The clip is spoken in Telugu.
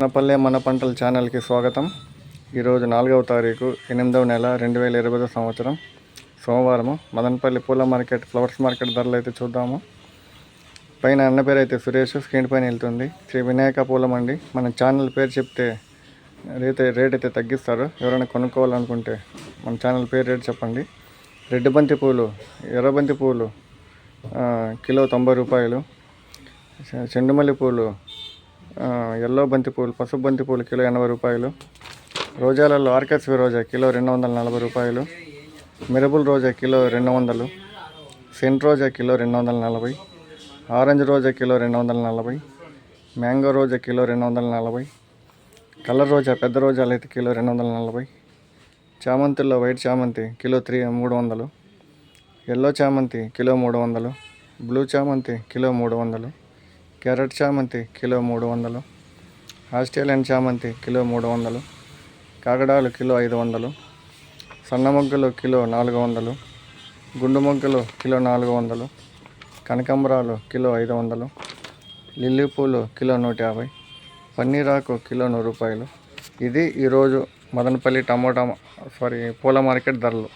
మనపల్లె మన పంటల ఛానల్కి స్వాగతం. ఈరోజు నాలుగవ తారీఖు ఎనిమిదవ నెల రెండు వేల ఇరవై సంవత్సరం. సోమవారము మదనపల్లి పూల మార్కెట్ ఫ్లవర్స్ మార్కెట్ ధరలు అయితే చూద్దాము. పైన అన్న పేరు అయితే సురేష్ స్క్రీన్ పైన వెళ్తుంది. శ్రీ వినాయక పూలమండి మన ఛానల్ పేరు చెప్తే రేట్ రేట్ అయితే తగ్గిస్తారు. ఎవరైనా కొనుక్కోవాలనుకుంటే మన ఛానల్ పేరు రేట్ చెప్పండి. రెడ్ బంతి పూలు ఎర్రబంతి పూలు కిలో తొంభై రూపాయలు. చెండుమల్లి పూలు ఎల్లో బంతి పూలు పసుపు బంతి పూలు కిలో ఎనభై రూపాయలు. రోజాలలో ఆర్కెస్వి రోజా కిలో రెండు వందల నలభై రూపాయలు. మిరబుల్ రోజా కిలో రెండు వందలు. సెంట్ రోజా కిలో రెండు వందల నలభై. ఆరెంజ్ రోజా కిలో రెండు వందల నలభై. మ్యాంగో రోజా కిలో రెండు వందల నలభై. కలర్ రోజా పెద్ద రోజాలు అయితే కిలో రెండు వందల నలభై. చామంతిలో వైట్ చామంతి కిలో త్రీ మూడు వందలు. ఎల్లో చామంతి కిలో మూడు వందలు. బ్లూ చామంతి కిలో మూడు వందలు. క్యారెట్ చామంతి కిలో మూడు వందలు. ఆస్ట్రేలియన్ చామంతి కిలో మూడు వందలు. కాగడాలు కిలో ఐదు వందలు. సన్న మొగ్గలు కిలో నాలుగు వందలు. గుండు మొగ్గలు కిలో నాలుగు వందలు. కనకాంబరాలు కిలో ఐదు వందలు. లిల్లీ పూలు కిలో నూట యాభై. పన్నీరాకు కిలో నూరు రూపాయలు. ఇది ఈరోజు మదనపల్లి టమోటా సారీ పూల మార్కెట్ ధరలు.